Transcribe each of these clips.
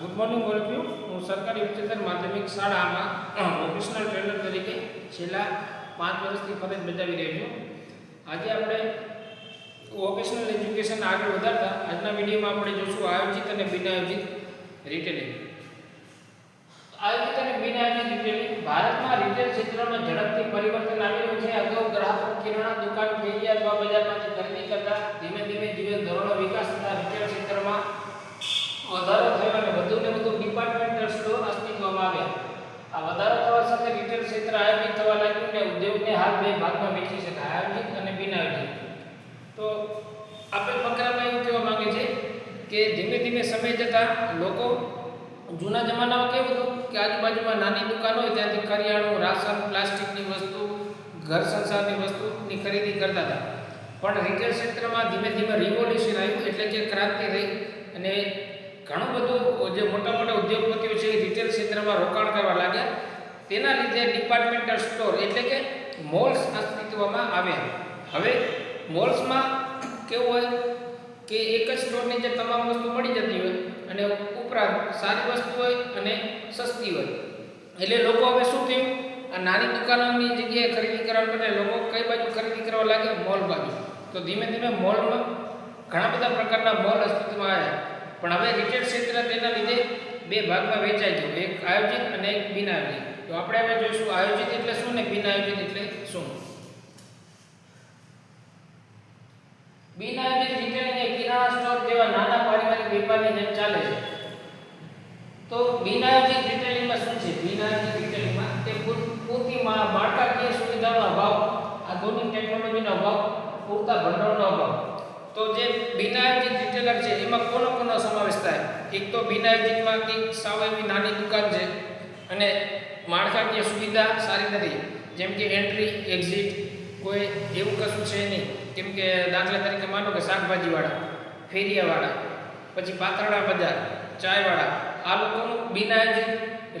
Morning બોલ્યું હું સરકારી ઉચ્ચતર માધ્યમિક શાળામાં વોકેશનલ ટ્રેનર તરીકે છેલ્લા પાંચ વર્ષથી ફરજ બજાવી રહ્યો છું. આજે આપણે વોકેશનલ એજ્યુકેશન આગળ વધારતા આજના વિડીયોમાં આપણે જોશું આયોજિત અને બિનઆયોજિત રિટેલિંગ આયોજિત અને બિનઆયોજિત રિટેલિંગ ભારતમાં રિટેલ ક્ષેત્રમાં ઝડપથી પરિવર્તન આવી રહ્યું છે. અગાઉ ગ્રાહકો કિરાણા દુકાન ફેરી અથવા બજારમાંથી ખરીદી કરતા ધીમે ધીમે ધીમે ધોરણો વિકાસ થતા રિટેલ ક્ષેત્રમાં વધારો થયો અને વધુ ને વધુ ડિપાર્ટમેન્ટલ સ્ટોર અસ્તિત્વમાં આવ્યા આ વધારો થવા સાથે રિટેલ ક્ષેત્ર આયોજિત થવા લાગ્યું ને ઉદ્યોગને હાલ બે ભાગમાં વહેંચી શકાય, આયોજિત અને બિનઆયોજિત. તો આપેલ ફકરામાં એવું કહેવા માંગે છે કે ધીમે ધીમે સમય જતાં લોકો જૂના જમાનામાં કેવું હતું કે આજુબાજુમાં નાની દુકાન હોય ત્યાંથી કરિયાણું, રાશન, પ્લાસ્ટિકની વસ્તુ, ઘર સંસારની વસ્તુની ખરીદી કરતા હતા. પણ રિટેલ ક્ષેત્રમાં ધીમે ધીમે રિવોલ્યુશન આવ્યું એટલે કે ક્રાંતિ થઈ અને ઘણું બધું જે મોટા મોટા ઉદ્યોગપતિઓ છે એ રિટેલ ક્ષેત્રમાં રોકાણ કરવા લાગ્યા. તેના લીધે ડિપાર્ટમેન્ટલ સ્ટોર એટલે કે મોલ્સ અસ્તિત્વમાં આવ્યા હવે મોલ્સમાં કેવું હોય કે એક જ સ્ટોરની જે તમામ વસ્તુ મળી જતી હોય અને ઉપરાંત સારી વસ્તુ હોય અને સસ્તી હોય. એટલે લોકો હવે શું થયું? આ નાની દુકાનોની જગ્યાએ ખરીદી કરવા માટે લોકો કઈ બાજુ ખરીદી કરવા લાગે? મોલ બાજુ. તો ધીમે ધીમે મોલમાં ઘણા બધા પ્રકારના મોલ અસ્તિત્વમાં આવ્યા. પણ હવે રિટેલ ક્ષેત્ર તેના લીધે બે ભાગમાં વેચાઈ ગયું. એક આયોજિત અને એક બિન આયોજિત. તો આપણે હવે જોઈશું આયોજિત એટલે શું ને બિન આયોજિત એટલે શું? બિન આયોજિત રિટેલિંગ એ કિરાણા સ્ટોર જેવા નાના પારિવારિક વેપારની જેમ ચાલે છે. તો બિન આયોજિત રિટેલિંગમાં શું છે? બિન આયોજિત રિટેલિંગમાં તે પૂર- પૂરતી માળખાકીય સુવિધાનો અભાવ, આધુનિક ટેકનોલોજીનો અભાવ, પૂરતા ભંડોળનો અભાવ. તો જે બિન આયોજિત રિટેલર છે, એમાં કોનો કોનો સમાવેશ થાય? એક તો બિન આયોજિતમાં કંઈક સાવ એવી નાની દુકાન છે અને માળખાકીય સુવિધા સારી નથી. જેમ કે એન્ટ્રી એક્ઝિટ કોઈ એવું કશું છે નહીં. કેમ કે દાખલા તરીકે માનો કે શાકભાજીવાળા, ફેરિયાવાળા, પછી પાતળા બજાર, ચાયવાળા, આ લોકોનું બિના જ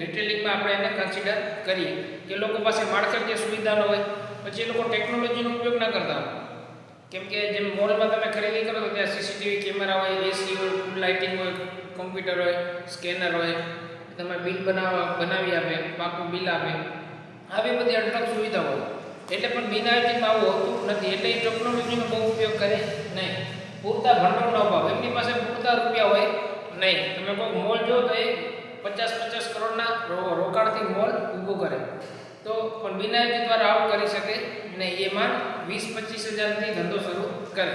રિટેલિંગમાં આપણે એને કન્સિડર કરીએ કે લોકો પાસે માળખાકીય સુવિધા ન હોય, પછી એ લોકો ટેકનોલોજીનો ઉપયોગ ના કરતા હોય. કેમ કે જેમ મોલમાં તમે ખરીદી કરો તો ત્યાં સીસીટીવી કેમેરા હોય એસી હોય ફૂડ લાઇટિંગ હોય કોમ્પ્યુટર હોય સ્કેનર હોય તમે બિલ બનાવવા બનાવી આપે, પાકું બિલ આપે. આવી બધી અઢળક સુવિધાઓ. એટલે પણ બિન આવું હોતું નથી. એટલે એ ટેકનોલોજીનો બહુ ઉપયોગ કરે નહીં. પૂરતા ભંડોળનો અભાવ. એમની પાસે પૂરતા રૂપિયા હોય નહીં. તમે કોઈ મોલ જો તો એ પચાસ પચાસ કરોડના રોકાણથી મોલ ઊભો કરે. તો પણ બિન દ્વારા આવું કરી શકે નહીં એમાં વીસ પચીસ હજારથી ધંધો શરૂ કરે.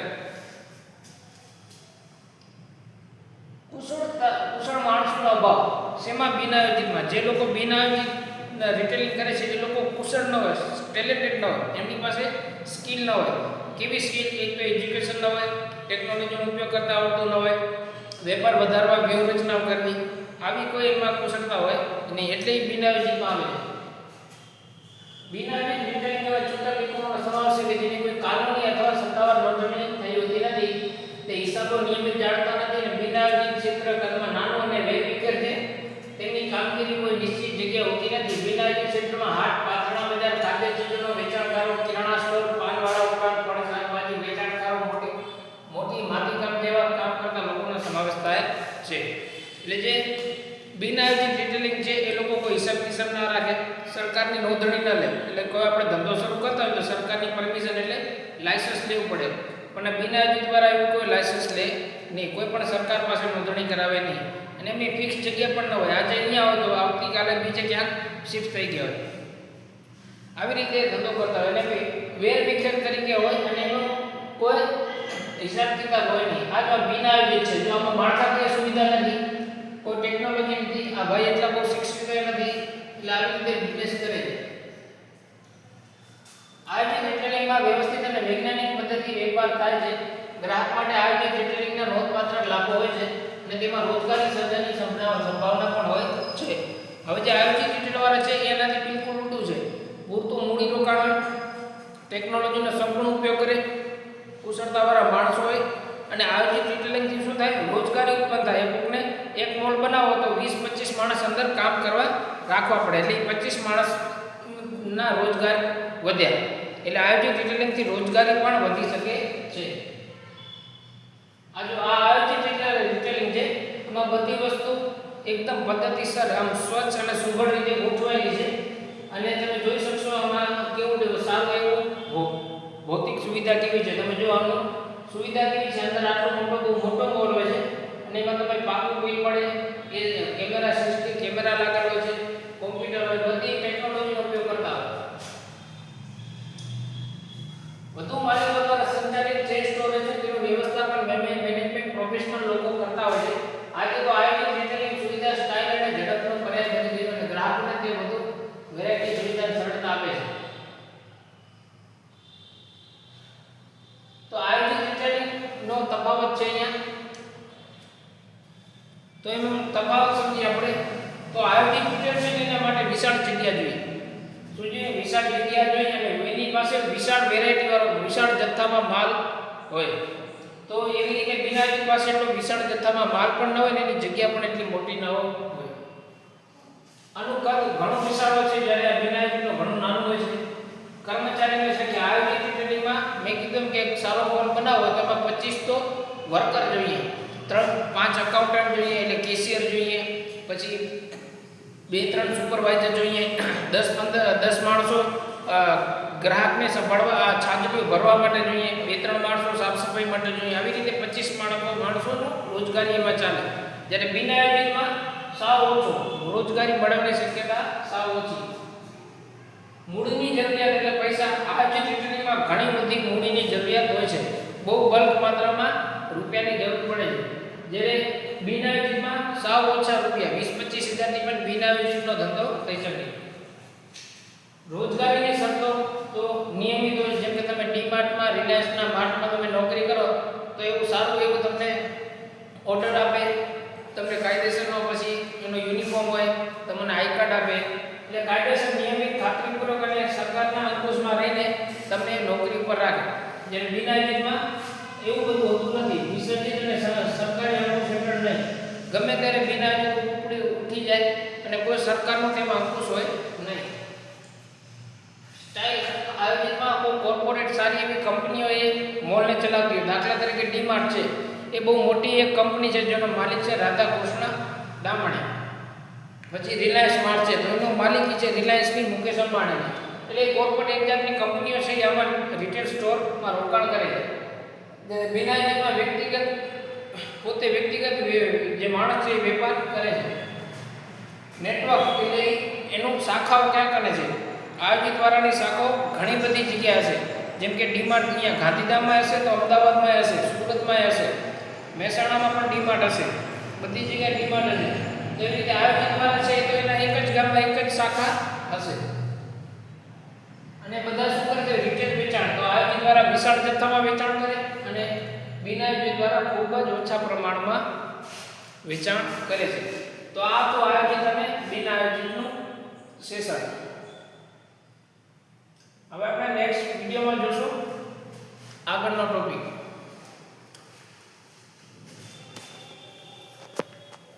કુશળતા કુશળ માણસોનો અભાવ. શેમાં બિન આયોજિતમાં જે લોકો બિન આયોજિત રિટેલિંગ કરે છે, એ લોકો કુશળ ન હોય ટેલેન્ટેડ ન હોય, એમની પાસે સ્કિલ ન હોય. કેવી સ્કિલ એક તો એજ્યુકેશન ન હોય ટેકનોલોજીનો ઉપયોગ કરતા આવડતું ન હોય, વેપાર વધારવા, વ્યૂહરચના કરવી, આવી કોઈ એમાં કુશળતા હોય અને એટલે એ બિન આયોજિતમાં આવે છે. બિન આયોજિત રિટેલિંગ એવા છૂટા સમાવેશ કે જેની કોઈ કાનૂની અથવા સત્તાવાર નોંધણી થઈ હોતી નથી, તે હિસાબો, નિયમિત તેમની કોઈ નિશ્ચિત જગ્યાએ હોતી નથી. વિનાયક ક્ષેત્રમાં હાટ, પાથરણા બજાર ચીજોનો વેચાણકારો, કિરાણા સ્ટોર, પાનવાળા ઉપરાંત ફળ, શાકભાજી, વેચાણકારો મોટી મોટી માટીકામ જેવા કામ કરતા લોકોનો સમાવેશ થાય છે. એટલે જે બિનઆયોજિત રિટેલિંગ છે, એ લોકો કોઈ હિસાબ કિસાબ ના રાખે. સરકારની નોંધણી ના લે. એટલે કોઈ આપણે ધંધો શરૂ કરતા હોય તો સરકારની પરમિશન એટલે લાયસન્સ લેવું પડે. પણ બિનઆયોજિત બિન દ્વારા એવું કોઈ લાયસન્સ લે નહીં. કોઈ પણ સરકાર પાસે નોંધણી કરાવે નહીં. અને એમની ફિક્સ જગ્યા પણ ન હોય. આજે અહીંયા હોય તો આવતીકાલે બીજે ક્યાંક શિફ્ટ થઈ ગયા હોય. આવી રીતે ધંધો કરતા હોય. એને વેર વિખેર તરીકે હોય અને એનો કોઈ હિસાબ કિતાબ હોય નહીં. આ જો આવી છે. જો આમાં માળખાકીય સુવિધા નથી, કોઈ ટેકનોલોજી નથી, આ ભાઈ એટલા બહુ શિક્ષિત નથી, એટલે આવી રીતે બિઝનેસ કરે છે. આયોજિત રિટેલિંગમાં વ્યવસ્થિત અને વૈજ્ઞાનિક પદ્ધતિ વેપાર થાય છે. ગ્રાહક માટે આયોજિત રિટેલિંગના નોંધપાત્ર લાભો હોય છે. અને તેમાં રોજગારી સર્જનની સંભાવના પણ હોય છે. હવે જે આયોજિત ડિટેલવાળા છે એનાથી બિલકુલ ઉલટું છે. પૂરતું મૂડી રોકાણ હોય, ટેકનોલોજીનો સંપૂર્ણ ઉપયોગ કરે, કુશળતાવાળા માણસો હોય, અને આયોજિત રિટેલિંગથી શું થાય? રોજગારી ઉત્પન્ન થાય. કોકને એક મોલ બનાવો તો વીસ, પચીસ માણસ અંદર કામ કરવા રાખવા પડે. એટલે પચીસ માણસના રોજગાર વધ્યા. એટલે આયોજિત રિટેલિંગથી રોજગારી પણ વધી શકે છે આ જો આ આયોજિત રિટેલિંગ છે એમાં બધી વસ્તુ એક એકદમ પદ્ધતિસર, આમ સ્વચ્છ અને સુઘડ રીતે ગોઠવાયેલી છે. અને તમે જોઈ શકશો આમાં કેવું સારું એવું ભૌતિક સુવિધા કેવી છે. તમે જો આનું સુવિધા કેવી છે, અંદર આટલો મોટો બહુ મોટો મોલ હોય છે. અને એમાં તમે પાકું કોઈ પડે એ કેમેરા સિસ્ટમ, કેમેરા લાગેલો છે કોમ્પ્યુટર હોય બધી ટેકનોલોજીનો ઉપયોગ કરતા હોય વધુ માલિકો દ્વારા સંચાલિત જે સ્ટોરેજ છે તેનું વ્યવસ્થાપન મેને- મેનેજમેન્ટ પ્રોફેશનલ લોકો કરતા હોય છે આજે તો આયોજિત રિટેલિંગ સુવિધા સ્ટાઇલ અને ઝડપનો પર્યાય બની ગયો અને ગ્રાહકોને તે વધુ વેરાયટી સુવિધા સરળતા આપે છે તો આયોજિત રિટેલિંગ નો તફાવત છે અહીંયા તો એમાં તફાવત સમજીએ આપણે. તો આયોડિક રિટેલ છે તેના માટે વિશાળ જગ્યા જોઈએ. શું જોઈએ? વિશાળ જગ્યા જોઈએ અને એની પાસે વિશાળ વેરાયટી વાળો, વિશાળ જથ્થામાં માલ હોય. તો એવી રીતે બિનાજી પાસે એટલો વિશાળ જથ્થામાં માલ પણ ન હોય ને એની જગ્યા પણ એટલી મોટી ન હોય. આનું કદ ઘણું વિશાળ હોય છે જ્યારે આ બિનાજીનું ઘણું નાનું હોય છે કર્મચારીની સંખ્યા આયોજિત રિટેલિંગમાં મેં કીધું કે એક સારો મોલ બનાવો તો એમાં પચીસ તો વર્કર જોઈએ ત્રણ પાંચ અકાઉન્ટન્ટ જોઈએ એટલે કેશિયર જોઈએ પછી બે, ત્રણ સુપરવાઇઝર જોઈએ, દસ, પંદર, દસ માણસો ગ્રાહકને સંભાળવા છાજલીઓ ભરવા માટે જોઈએ, બે, ત્રણ માણસો સાફ સફાઈ માટે જોઈએ. આવી રીતે પચીસ માણસો, માણસોનું રોજગારી એમાં ચાલે. જ્યારે બિન આયોજનમાં સાવ ઓછો. રોજગારી મળવાની શક્યતા સાવ ઓછી. મૂડીની જરૂરિયાત એટલે પૈસા. આ ચૂંટણીમાં ઘણી બધી મૂડીની જરૂરિયાત હોય છે. બહુ બલ્ક માત્રામાં રૂપિયાની જરૂર પડે છે. જ્યારે બિન આયોજિતમાં સાવ ઓછા રૂપિયા, વીસ પચીસ હજારની પણ બિન આયોજિતનો ધંધો થઈ શકે. રોજગારીની શરતો તો નિયમિત હોય, જેમ કે તમે ડીમાર્ટમાં, રિલાયન્સના માર્ટમાં તમે નોકરી કરો, તો એવું સારું એવું તમને ઓર્ડર આપે, તમને કાયદેસરનો પછી એનો યુનિફોર્મ હોય, તમને આઈ કાર્ડ આપે. એટલે કાયદેસર, નિયમિત, ખાતરીપૂર્વક અને સરકારના અંકુશમાં રહીને તમને નોકરી ઉપર રાખે. જ્યારે બિનઆયોજિતમાં એવું બધું હોતું નથી. વિસર્જિત અને સર- સરકારી હેઠળ નહીં. ગમે ત્યારે બિના ઉપડી, ઉઠી જાય અને કોઈ સરકારનો તેમાં અંકુશ હોય નહીં. સ્ટાઇલ આયોજિતમાં કોઈ કોર્પોરેટ સારી એવી કંપનીઓ એ મોલને ચલાવતી હોય. દાખલા તરીકે ડીમાર્ટ છે. એ બહુ મોટી એક કંપની છે, જેનો માલિક છે રાધાકૃષ્ણ દામણી. પછી રિલાયન્સ માર્ટ છે. તો એનો માલિકી છે રિલાયન્સની મુકેશ અંબાણીની. એટલે કોર્પોરેટ એક કંપનીઓ છે, એ આમાં રિટેલ સ્ટોરમાં રોકાણ કરે છે. ને બિનાજીમાં વ્યક્તિગત, પોતે વ્યક્તિગત જે માણસ છે એ વેપાર કરે છે. નેટવર્ક એટલે એનું શાખાઓ ક્યાં કરે છે? આયોજિત વાળાની શાખાઓ ઘણી બધી જગ્યાએ હશે. જેમ કે ડીમાર્ટ અહીંયા ગાંધીધામમાં હશે તો અમદાવાદમાં હશે, સુરતમાં હશે, મહેસાણામાં પણ ડીમાર્ટ હશે. બધી જગ્યાએ ડીમાર્ટ હશે. એવી રીતે આયોજિત વાળા છે તો એના એક જ ગામમાં એક જ શાખા હશે. અને બધા શું કરે છે? રિટેલ વેચાણ. તો આયોજિત દ્વારા વિશાળ જથ્થામાં વેચાણ કરે. અને બીના દ્વારા ખૂબ જ ઓછા પ્રમાણમાં વેચાણ કરે છે. તો આ તો આયોજિત અને બિન આયોજિતનું સેશન. હવે આપણે નેક્સ્ટ વિડીયોમાં જોશું આગળનો ટોપિક